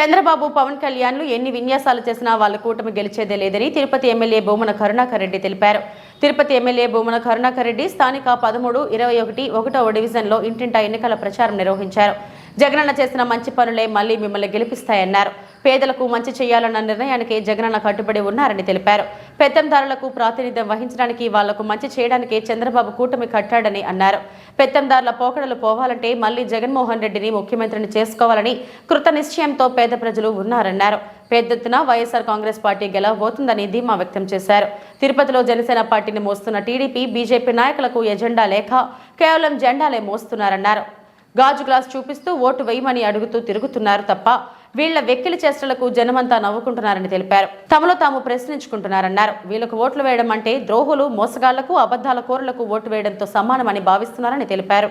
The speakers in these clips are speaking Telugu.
చంద్రబాబు పవన్ కళ్యాణ్లు ఎన్ని విన్యాసాలు చేసినా వాళ్ళ కూటమి గెలిచేదే లేదని తిరుపతి ఎమ్మెల్యే భూమన కరుణాకర్ రెడ్డి తెలిపారు. తిరుపతి ఎమ్మెల్యే భూమన కరుణాకర్ రెడ్డి స్థానిక పదమూడు ఇరవై ఒకటి ఒకటవ డివిజన్లో ఇంటింటా ఎన్నికల ప్రచారం నిర్వహించారు. జగనన్న చేసిన మంచి పనులే మళ్ళీ మిమ్మల్ని గెలిపిస్తాయన్నారు. పేదలకు మంచి చేయాలన్న నిర్ణయానికి జగనన్న కట్టుబడి ఉన్నారని తెలిపారు. పెత్తందారులకు ప్రాతినిధ్యం వహించడానికి వాళ్ళకు మంచి చేయడానికి చంద్రబాబు కూటమి కట్టాడని అన్నారు. పెత్తందారుల పోకడలు పోవాలంటే మళ్ళీ జగన్మోహన్ రెడ్డిని ముఖ్యమంత్రిని చేసుకోవాలని కృత నిశ్చయంతో పేద ప్రజలు ఉన్నారన్నారు. పెద్ద ఎత్తున వైఎస్ఆర్ కాంగ్రెస్ పార్టీ గెలవబోతుందని ధీమా వ్యక్తం చేశారు. తిరుపతిలో జనసేన పార్టీని మోస్తున్న టీడీపీ బీజేపీ నాయకులకు ఎజెండా లేక కేవలం జెండాలే మోస్తున్నారన్నారు. గాజు గ్లాస్ చూపిస్తూ ఓటు వేయమని అడుగుతూ తిరుగుతున్నారు తప్ప వీళ్ళ వెక్కిలి చేష్టలకు జనమంతా నవ్వుకుంటున్నారని తెలిపారు. తమలో తాము ప్రశ్నించుకుంటున్నారన్నారు. వీళ్ళకు ఓట్లు వేయడం అంటే ద్రోహులు మోసగాళ్ళకు అబద్ధాల కోరులకు ఓటు వేయడంతో సమానమని భావిస్తున్నారని తెలిపారు.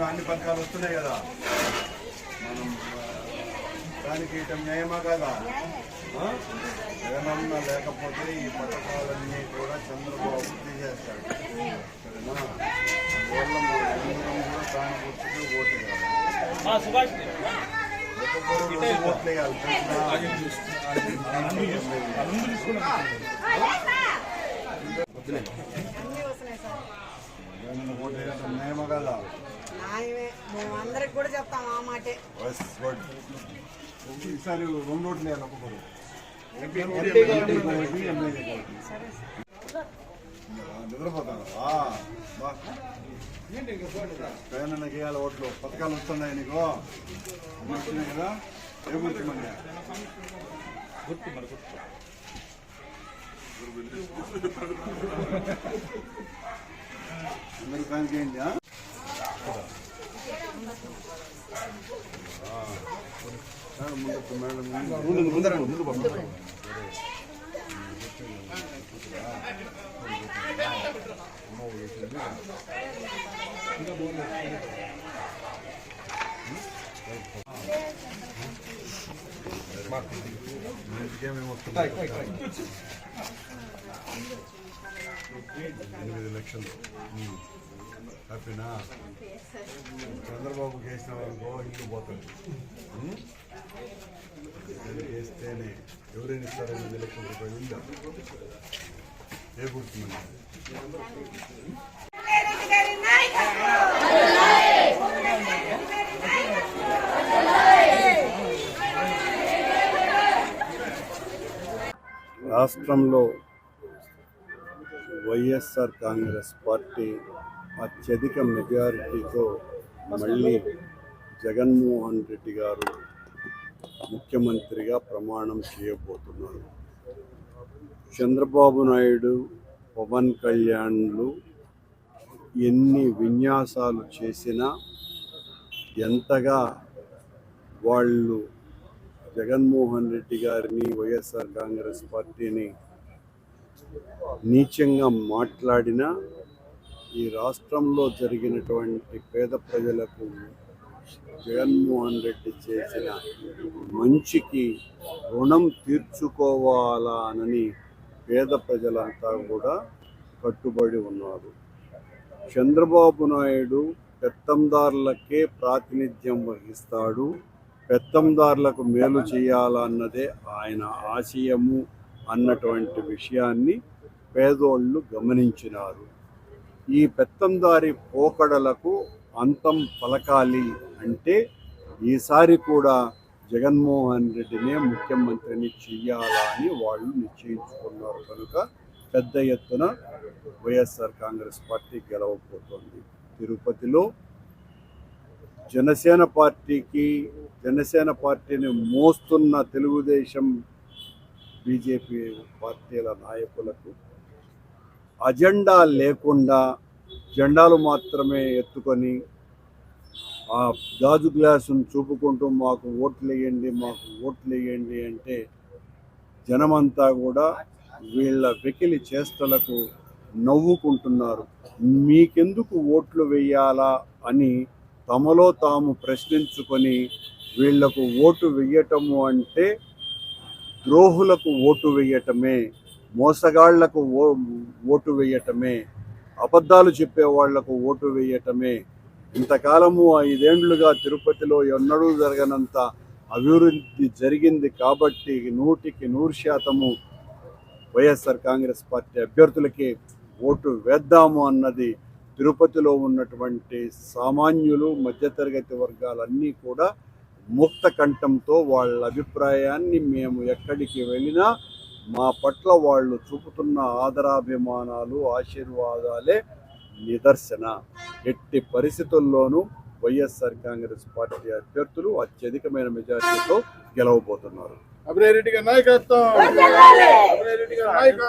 ఏమో అన్ని పథకాలు వస్తున్నాయి కదా మనం దానికి ఇట న్యాయమా కదా? ఏమన్నా లేకపోతే ఈ పథకాలన్నీ కూడా చంద్రబాబు తీసేస్తాడు సరేనా అందువల్ల మనం అందరం కూడా దాని గుర్తుకు ఓటు ఓట్లు వేయాలి న్యాయమా కదా న్యాయమే మేము అందరికి కూడా చెప్తాం ఆ మాటే. బస్ గుడ్ ఈసారి రెండు ఓట్లు ఒక్కొక్కరు. పైన గేయాలి ఓట్లు పథకాలు వస్తున్నాయి నీకు. కదా? ఏ గుర్తు మంది అందరూ పైనకి ఏంటి ఆ? మేడం ముందు మేడం ముందు ముందర ముందు పంపండి ఎనిమిది లక్షలు హ్యాపీనా చంద్రబాబు వేసిన వాళ్ళకో ఇల్లు పోతాడు ఉమ్? వేస్తేనే ఎవరైనా ఇస్తారు ఎనిమిది లక్షల రూపాయలు ఉందా ఏ గుర్తుందండి రాష్ట్రంలో వైఎస్ఆర్ కాంగ్రెస్ పార్టీ అత్యధిక మెజారిటీతో మళ్ళీ జగన్మోహన్ రెడ్డి గారు ముఖ్యమంత్రిగా ప్రమాణం చేయబోతున్నారు. చంద్రబాబు నాయుడు పవన్ కళ్యాణ్లు ఎన్ని విన్యాసాలు చేసినా ఎంతగా వాళ్ళు జగన్మోహన్ రెడ్డి గారిని వైఎస్ఆర్ కాంగ్రెస్ పార్టీని నీచంగా మాట్లాడిన ఈ రాష్ట్రంలో జరిగినటువంటి పేద ప్రజలకు జగన్మోహన్ రెడ్డి చేసిన మంచికి రుణం తీర్చుకోవాలనని పేద ప్రజలంతా కూడా కట్టుబడి ఉన్నారు. చంద్రబాబు నాయుడు పెత్తందారులకే ప్రాతినిధ్యం వహిస్తాడు. పెత్తందారులకు మేలు చేయాలన్నదే ఆయన ఆశయము అన్నటువంటి విషయాన్ని పేదోళ్ళు గమనించినారు. ఈ పెత్తందారి పోకడలకు అంతం పలకాలి అంటే ఈసారి కూడా జగన్మోహన్ రెడ్డినే ముఖ్యమంత్రిని చెయ్యాలని వాళ్ళు నిశ్చయించుకున్నారు కనుక పెద్ద ఎత్తున వైఎస్ఆర్ కాంగ్రెస్ పార్టీ గెలవబోతోంది. తిరుపతిలో జనసేన పార్టీకి జనసేన పార్టీని మోస్తున్న తెలుగుదేశం బీజేపీ పార్టీల నాయకులకు అజెండా లేకుండా జెండాలు మాత్రమే ఎత్తుకొని ఆ గాజు గ్లాసును చూపుకుంటూ మాకు ఓట్లు వేయండి మాకు ఓట్లు వేయండి అంటే జనమంతా కూడా వీళ్ళ వెకిలి చేష్టలకు నవ్వుకుంటున్నారు. మీకెందుకు ఓట్లు వేయాలా అని తమలో తాము ప్రశ్నించుకొని వీళ్ళకు ఓటు వేయటము అంటే ద్రోహులకు ఓటు వేయటమే మోసగాళ్ళకు ఓ ఓటు వేయటమే అబద్ధాలు చెప్పేవాళ్ళకు ఓటు వేయటమే ఇంతకాలము ఐదేండ్లుగా తిరుపతిలో ఎన్నడూ జరగనంత అభివృద్ధి జరిగింది కాబట్టి నూటికి నూరు శాతము వైఎస్ఆర్ కాంగ్రెస్ పార్టీ అభ్యర్థులకి ఓటు వేద్దాము అన్నది తిరుపతిలో ఉన్నటువంటి సామాన్యులు మధ్యతరగతి వర్గాలన్నీ కూడా ముక్త కంఠంతో వాళ్ళ అభిప్రాయాన్ని మేము ఎక్కడికి వెళ్ళినా మా పట్ల వాళ్ళు చూపుతున్న ఆదరాభిమానాలు ఆశీర్వాదాలే నిదర్శన. ఎట్టి పరిస్థితుల్లోనూ వైఎస్ఆర్ కాంగ్రెస్ పార్టీ అభ్యర్థులు అత్యధికమైన మెజారిటీతో గెలవబోతున్నారు. అభినయరెడ్డి గారి నాయకత్వం! గారి నాయకత్వం!